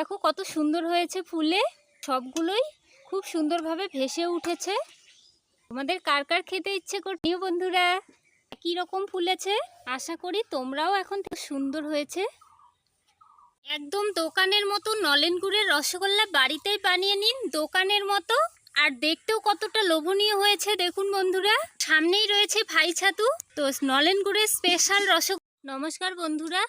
দেখো কত সুন্দর হয়েছে ফুলে। সবগুলোই খুব সুন্দরভাবে ভেসে উঠেছে। তোমাদের কার কার খেতে ইচ্ছে করছে বন্ধুরা, একই রকম ফুলেছে। আশা করি তোমরাও এখন সুন্দর হয়েছে। একদম দোকানের মতো নলেন গুড়ের রসগোল্লা বাড়িতেই বানিয়ে নিন দোকানের মতো। আর দেখতেও কতটা লোভনীয় হয়েছে, দেখুন বন্ধুরা। সামনেই রয়েছে ভাই ছাতু। তো নলেন গুড়ের স্পেশাল রস নমস্কার বন্ধুরা,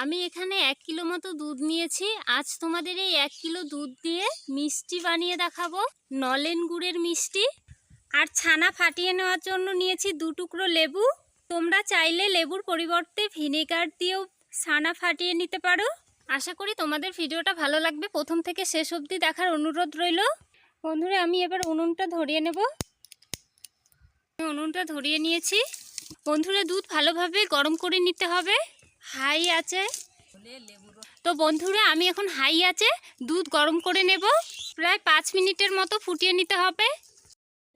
আমি এখানে এক কিলো মতো দুধ নিয়েছি। আজ তোমাদের এই এক কিলো দুধ দিয়ে মিষ্টি বানিয়ে দেখাবো, নলেন গুড়ের মিষ্টি। আর ছানা ফাটিয়ে নেওয়ার জন্য নিয়েছি দু টুকরো লেবু। তোমরা চাইলে লেবুর পরিবর্তে ভিনেগার দিয়েও ছানা ফাটিয়ে নিতে পারো। আশা করি তোমাদের ভিডিওটা ভালো লাগবে। প্রথম থেকে শেষ অবধি দেখার অনুরোধ রইল। বন্ধুরা, আমি এবার উনুনটা ধরিয়ে নেব। উনুনটা ধরিয়ে নিয়েছি। বন্ধুরা দুধ ভালোভাবে গরম করে নিতে হবে। হাই আছে। তো বন্ধুরা, আমি এখন হাই আছে, দুধ গরম করে নেব। প্রায় পাঁচ মিনিটের মতো ফুটিয়ে নিতে হবে।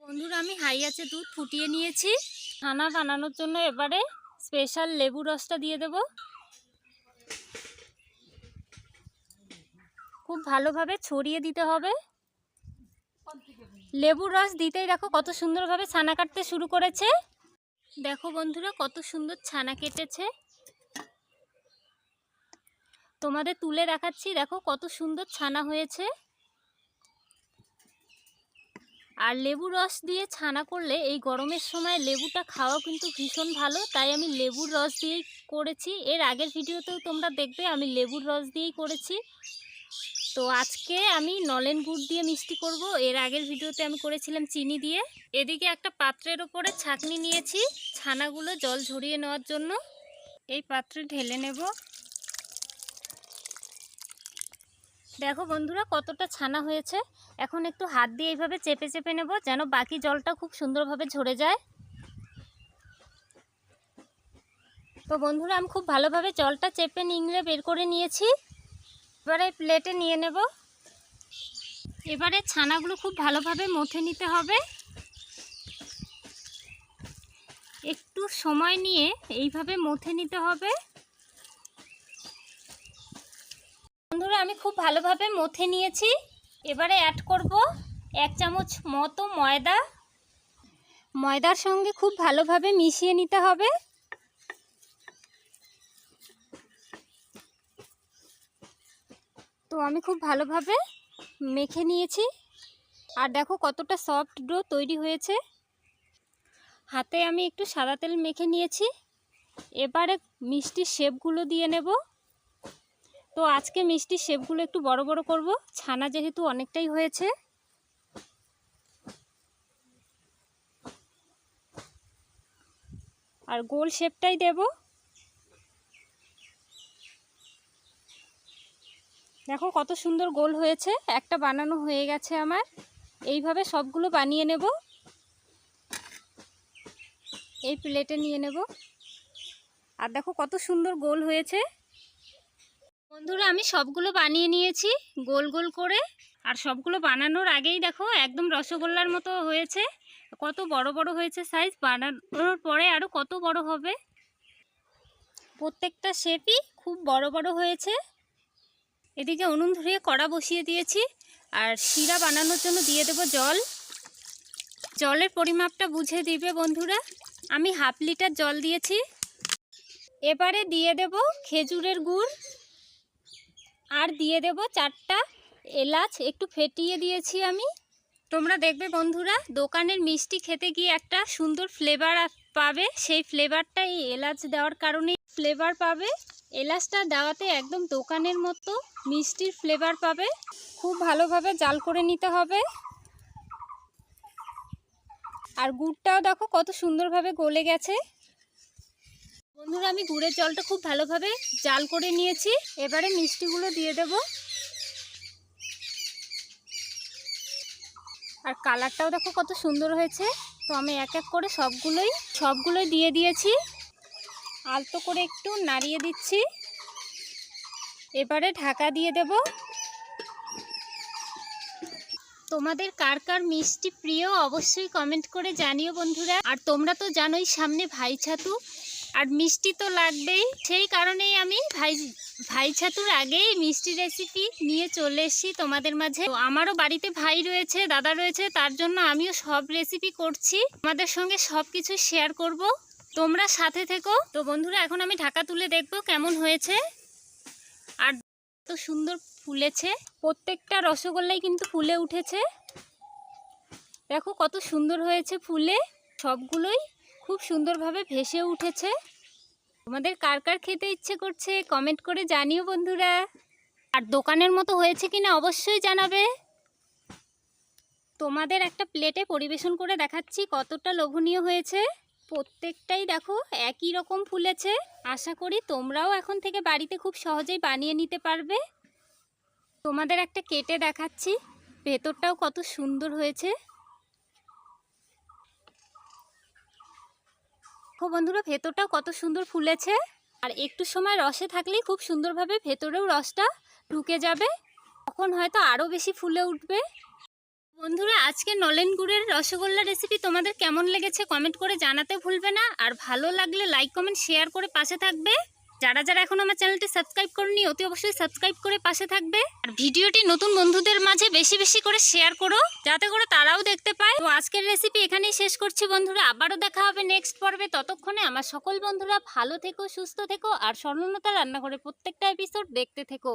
বন্ধুরা, আমি হাই আছে, দুধ ফুটিয়ে নিয়েছি। ছানা বানানোর জন্য এবারে স্পেশাল লেবু রসটা দিয়ে দেব। খুব ভালোভাবে ছড়িয়ে দিতে হবে। লেবুর রস দিতেই দেখো কত সুন্দরভাবে ছানা কাটতে শুরু করেছে। দেখো বন্ধুরা, কত সুন্দর ছানা কেটেছে। তোমাদের তুলে দেখাচ্ছি, দেখো কত সুন্দর ছানা হয়েছে। আর লেবু রস দিয়ে ছানা করলে এই গরমের সময় লেবুটা খাওয়া কিন্তু ভীষণ ভালো, তাই আমি লেবুর রস দিয়েই করেছি। এর আগের ভিডিওতেও তোমরা দেখবে, আমি লেবুর রস দিয়েই করেছি। তো আজকে আমি নলেন গুড় দিয়ে মিষ্টি করব। এর আগের ভিডিওতে আমি করেছিলাম চিনি দিয়ে। এদিকে একটা পাত্রের ওপরে ছাকনি নিয়েছি, ছানাগুলো জল ঝরিয়ে নেওয়ার জন্য। এই পাত্রে ঢেলে নেব। দেখো বন্ধুরা, কতটা ছানা হয়েছে। এখন একটু হাত দিয়ে এইভাবে চেপে চেপে নেব, যেন বাকি জলটা খুব সুন্দরভাবে ঝরে যায়। তো বন্ধুরা, আমি খুব ভালোভাবে জলটা চেপে নিংড়ে বের করে নিয়েছি। এবারে প্লেটে নিয়ে নেব। এবারে ছানাগুলো খুব ভালোভাবে মথে নিতে হবে। একটু সময় নিয়ে এইভাবে মথে নিতে হবে। বন্ধুরা, আমি খুব ভালোভাবে মথে নিয়েছি। এবারে অ্যাড করব এক চামচ মতো ময়দা। ময়দার সঙ্গে খুব ভালোভাবে মিশিয়ে নিতে হবে। তো আমি খুব ভালোভাবে মেখে নিয়েছি। আর দেখো কতটা সফট ডো তৈরি হয়েছে। হাতে আমি একটু সাদা তেল মেখে নিয়েছি। এবারে মিষ্টির শেপগুলো দিয়ে নেব। তো আজকে মিষ্টির শেপগুলো একটু বড় বড় করব। ছানা যেহেতু অনেকটাই হয়েছে। আর গোল শেপটাই দেব। দেখো কত সুন্দর গোল হয়েছে, একটা বানানো হয়ে গেছে আমার। এইভাবে সবগুলো বানিয়ে নেব। এই প্লেটে নিয়ে নেব। আর দেখো কত সুন্দর গোল হয়েছে। বন্ধুরা, আমি সবগুলো বানিয়ে নিয়েছি, গোল গোল করে। আর সবগুলো বানানোর আগেই দেখো একদম রসগোল্লার মতো হয়েছে। কত বড় বড় হয়েছে সাইজ বানানোর পরে আরও কত বড় হবে। প্রত্যেকটা শেপই খুব বড় বড় হয়েছে। এদিকে উনুন ধরিয়ে কড়া বসিয়ে দিয়েছি আর শিরা বানানোর জন্য দিয়ে দেব জল। জলের পরিমাপটা বুঝে দিবে বন্ধুরা। আমি হাফ লিটার জল দিয়েছি। এবারে দিয়ে দেব খেজুরের গুড়। আর দিয়ে দেব চারটা এলাচ। একটু ফেটিয়ে দিয়েছি আমি। তোমরা দেখবে বন্ধুরা, দোকানের মিষ্টি খেতে গিয়ে একটা সুন্দর ফ্লেভার পাবে। সেই ফ্লেভারটা এই এলাচ দেওয়ার কারণে ফ্লেভার পাবে। এলাচটা দেওয়াতে একদম দোকানের মতো মিষ্টির ফ্লেভার পাবে। খুব ভালোভাবে জাল করে নিতে হবে। আর গুড়টাও দেখো কত সুন্দরভাবে গলে গেছে। বন্ধুরা, আমি গুড়ের জলটা খুব ভালোভাবে জাল করে নিয়েছি। এবারে মিষ্টিগুলো দিয়ে দেব। আর কালারটাও দেখো কত সুন্দর হয়েছে। তো আমি এক এক করে সবগুলোই সবগুলোই দিয়ে দিয়েছি। আলতো করে একটু নাড়িয়ে দিচ্ছি। এবারে ঢাকা দিয়ে দেব। তোমাদের কার কার মিষ্টি প্রিয় অবশ্যই কমেন্ট করে জানিও বন্ধুরা। আর তোমরা তো জানোই সামনে ভাই ছাতু। আর মিষ্টি তো লাগবেই। সেই কারণেই আমি ভাই ভাই ছাতুর আগেই মিষ্টি রেসিপি নিয়ে চলে এসেছি তোমাদের মাঝে। আমারও বাড়িতে ভাই রয়েছে, দাদা রয়েছে, তার জন্য আমিও সব রেসিপি করছি। তোমাদের সঙ্গে সব কিছু শেয়ার করব। তোমরা সাথে থেকো। তো বন্ধুরা, এখন আমি ঢাকা তুলে দেখব কেমন হয়েছে। আর তো সুন্দর ফুলেছে। প্রত্যেকটা রসগোল্লাই কিন্তু ফুলে উঠেছে। দেখো কত সুন্দর হয়েছে ফুলে। সবগুলোই খুব সুন্দরভাবে ভেসে উঠেছে। তোমাদের কার কার খেতে ইচ্ছে করছে কমেন্ট করে জানিও বন্ধুরা। আর দোকানের মতো হয়েছে কিনা অবশ্যই জানাবে। তোমাদের একটা প্লেটে পরিবেশন করে দেখাচ্ছি কতটা লোভনীয় হয়েছে। প্রত্যেকটাই দেখো একই রকম ফুলেছে। আশা করি তোমরাও এখন থেকে বাড়িতে খুব সহজেই বানিয়ে নিতে পারবে। তোমাদের একটা কেটে দেখাচ্ছি। ভেতরটাও কত সুন্দর হয়েছে। দেখো বন্ধুরা, ভেতরটাও কত সুন্দর ফুলেছে। আর একটু সময় রসে থাকলেই খুব সুন্দরভাবে ভেতরেও রসটা ঢুকে যাবে। তখন হয়তো আরও বেশি ফুলে উঠবে। বন্ধুরা, আজকে নলেন গুড়ের রসগোল্লা রেসিপি তোমাদের কেমন লেগেছে কমেন্ট করে জানাতে ভুলবে না। আর ভালো লাগলে লাইক কমেন্ট শেয়ার করে পাশে থাকবে। যারা যারা এখন আমার চ্যানেলটি সাবস্ক্রাইব করনি, অতি অবশ্যই সাবস্ক্রাইব করে পাশে থাকবে। আর ভিডিওটি নতুন বন্ধুদের মাঝে বেশি বেশি করে শেয়ার করো, যাতে করে তারাও দেখতে পায়। তো আজকের রেসিপি এখানেই শেষ করছি বন্ধুরা, আবারও দেখা হবে নেক্সট পর্বে। ততক্ষণে আমার সকল বন্ধুরা ভালো থেকো, সুস্থ থেকো, আর স্বর্ণলতা রান্নাঘরে প্রত্যেকটা এপিসোড দেখতে থেকো।